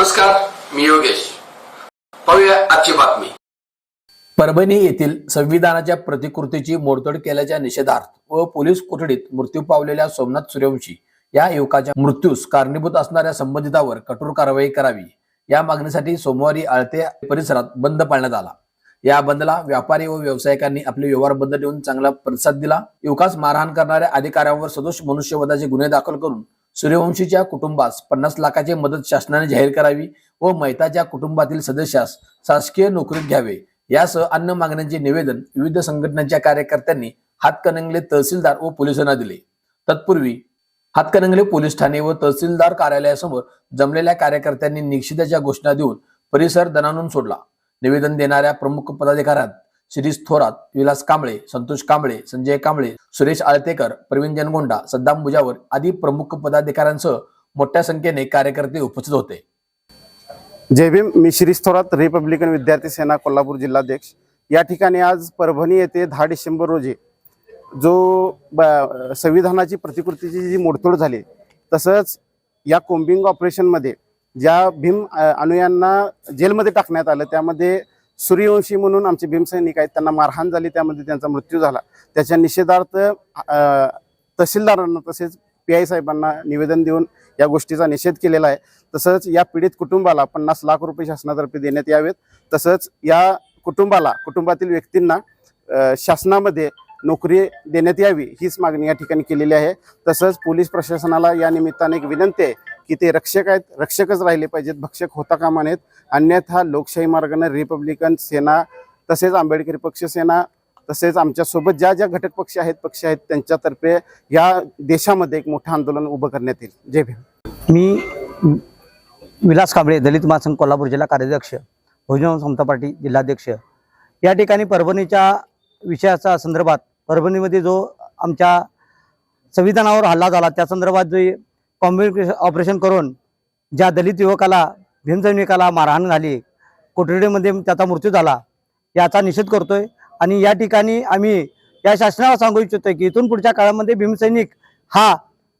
नमस्कार मी योगेश. पाहूया आजची बातमी. परभणी येथील संविधानाच्या प्रतिकृतीची मोडतोड केल्याच्या निषेधार्थ व पोलीस कोठडीत मृत्यू पावलेल्या सोमनाथ सूर्यवंशी या युवकाच्या मृत्यूस कारणीभूत असणाऱ्या संबंधितावर कठोर कारवाई करावी. या मागणीसाठी सोमवारी आळते परिसरात बंद पाळण्यात आला. या बंदला व्यापारी व व्यावसायिकांनी आपले व्यवहार बंद ठेवून चांगला प्रतिसाद दिला. युवकास मारहाण करणाऱ्या अधिकाऱ्यांवर सदोष मनुष्यवधाचे गुन्हे दाखल करून सूर्यवंशीच्या कुटुंबास पन्नास लाखाची मदत शासनाने जाहीर करावी व मैताच्या कुटुंबातील सदस्यास शासकीय नोकरीत घ्यावे. यासह अन्य मागण्यांचे निवेदन विविध संघटनांच्या कार्यकर्त्यांनी हातकणंगले तहसीलदार व पोलिसांना दिले. तत्पूर्वी हातकणंगले पोलीस ठाणे व तहसीलदार कार्यालयासमोर जमलेल्या कार्यकर्त्यांनी निश्चिताच्या घोषणा देऊन परिसर दणानून सोडला. निवेदन देणाऱ्या प्रमुख पदाधिकाऱ्यात शिरीष थोरात विलास कांबळे संतोष कांबळे संजय कांबळे सुरेश आळतेकर प्रवीण जनगोंडा सद्दाम मुजावर आदी प्रमुख पदाधिकाऱ्यांसह मोठ्या संख्येने कार्यकर्ते उपस्थित होते. जय भीम. मी शिरीष थोरात रिपब्लिकन विद्यार्थी सेना कोल्हापूर जिल्हाध्यक्ष. या ठिकाणी आज परभणी येथे दहा डिसेंबर रोजी जो ब- संविधानाची प्रतिकृतीची जी मोडतोड झाली तसंच या कोम्बिंग ऑपरेशनमध्ये ज्या भीम अनुयांना जेलमध्ये टाकण्यात आलं त्यामध्ये सूर्यवंशी म्हणून आमचे भीमसैनिक आहेत त्यांना मारहाण झाली त्यामध्ये त्यांचा मृत्यू झाला. त्याच्या निषेधार्थ तहसीलदारांना तसेच पी आय साहेबांना निवेदन देऊन या गोष्टीचा निषेध केलेला आहे. तसंच या पीडित कुटुंबाला पन्नास लाख रुपये शासनातर्फे देण्यात यावेत. तसंच या कुटुंबाला कुटुंबातील व्यक्तींना शासनामध्ये नोकरी देण्यात यावी हीच मागणी या ठिकाणी केलेली आहे. तसंच पोलीस प्रशासनाला या निमित्ताने एक विनंती आहे की ते रक्षक आहेत रक्षकच राहिले पाहिजेत भक्षक होता कामा नयेत. अन्यथा लोकशाही मार्गाने रिपब्लिकन सेना तसेच आंबेडकरी पक्ष सेना तसेच आमच्यासोबत ज्या ज्या घटक पक्ष आहेत पक्ष आहेत त्यांच्यातर्फे या देशामध्ये एक मोठं आंदोलन उभं करण्यात येईल. जय भीम. मी विलास कांबळे दलित महासंघ कोल्हापूर जिल्हा कार्याध्यक्ष बहुजन समता पार्टी जिल्हाध्यक्ष. या ठिकाणी परभणीच्या विषयाचा संदर्भात परभणीमध्ये जो आमच्या संविधानावर हल्ला झाला त्या संदर्भात जे कॉम्बिनेशन ऑपरेशन करून ज्या दलित युवकाला भीमसैनिकाला मारहाण झाली कोठडीमध्ये त्याचा मृत्यू झाला याचा निषेध करतोय. आणि या ठिकाणी आम्ही या शासनाला सांगू इच्छितोय की इथून पुढच्या काळामध्ये भीमसैनिक हा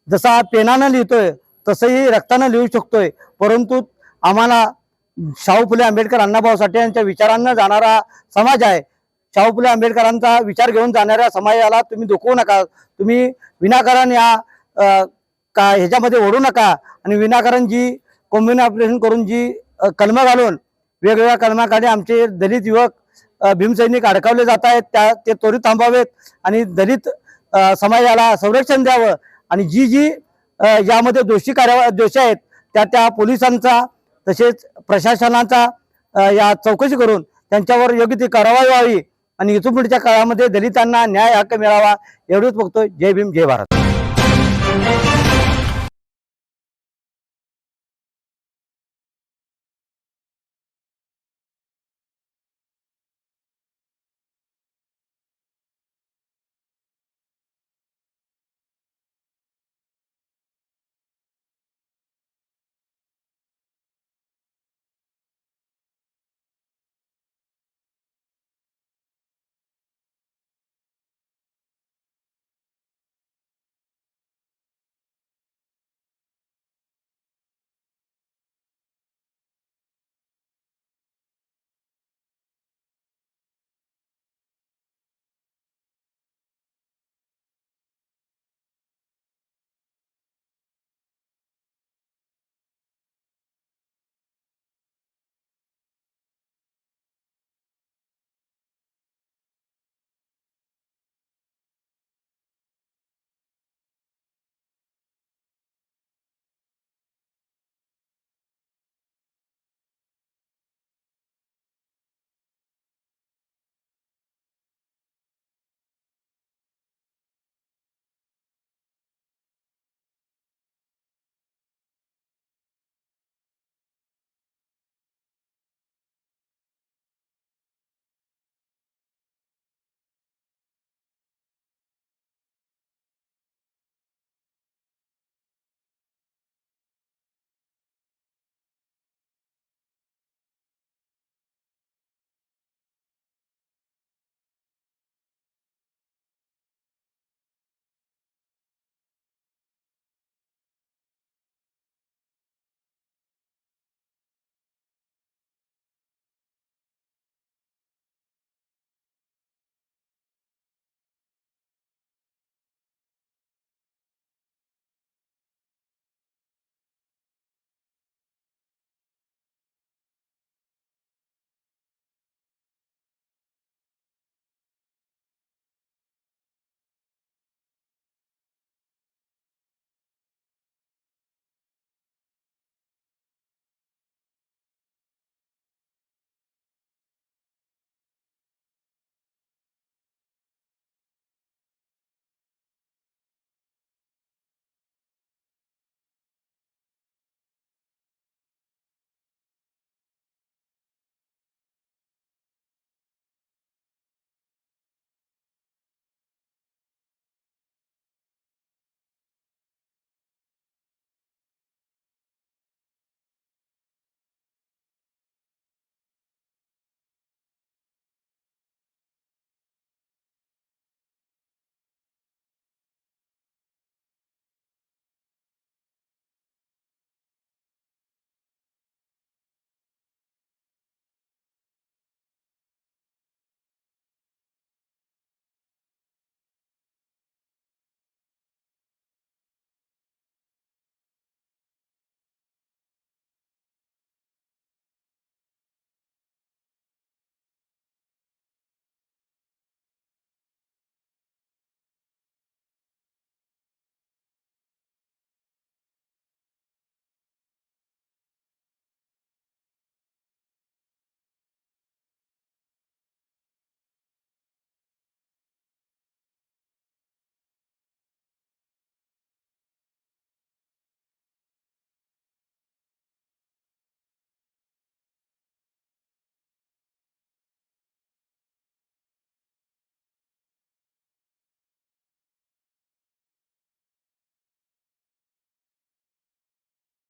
जसा पेनानं लिहितोय तसंही रक्तानं लिहू शकतोय. परंतु आम्हाला शाहू फुले आंबेडकर अण्णाभाऊ साठे यांच्या विचारांना जाणारा समाज आहे. शाहू फुले आंबेडकरांचा विचार घेऊन जाणाऱ्या समाजाला तुम्ही दुखवू नका. तुम्ही विनाकारण या का ह्याच्यामध्ये ओढू नका आणि विनाकारण जी कॉम्बिन ऑपरेशन करून जी कलमं घालून वेगवेगळ्या कलमाखाली आमचे दलित युवक भीमसैनिक अडकवले जात आहेत त्या ते त्वरित थांबावेत आणि दलित समाजाला संरक्षण द्यावं आणि जी जी यामध्ये दोषी कार्या दोषी आहेत त्या त्या पोलिसांचा तसेच प्रशासनाचा या चौकशी करून त्यांच्यावर योग्य ती कारवाई व्हावी आणि इथून पुढच्या काळामध्ये दलितांना न्याय हक्क मिळावा एवढंच बघतोय. जय भीम जय भारत.